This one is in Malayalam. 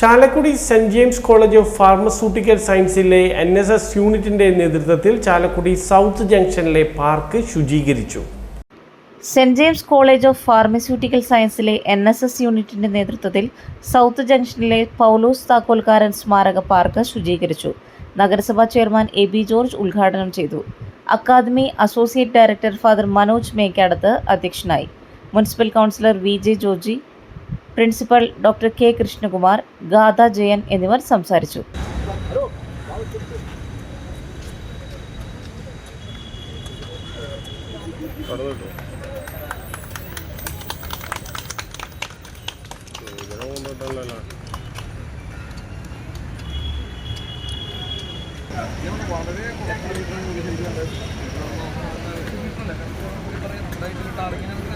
Chalakudy saint James college of pharmaceutical സയൻസിലെ N S S യൂണിറ്റിന്റെ നേതൃത്വത്തിൽ ചാലക്കുടി സൗത്ത് ജംഗ്ഷനിലെ park ശുചീകരിച്ചു. Saint James college of pharmaceutical സയൻസിലെ N S S യൂണിറ്റിന്റെ നേതൃത്വത്തിൽ സൗത്ത് ജംഗ്ഷനിലെ പൗലോസ് താക്കോൽക്കാരൻ സ്മാരക പാർക്ക് ശുചീകരിച്ചു. നഗരസഭാ ചെയർമാൻ എ ബി ജോർജ് ഉദ്ഘാടനം ചെയ്തു. Academy associate director father Manoj Mekkadath അധ്യക്ഷനായി. Municipal councillor V J Georgy principal doctor K Krishnakumar Gatha Jayan എന്നിവർ സംസാരിച്ചു. പിന്നെ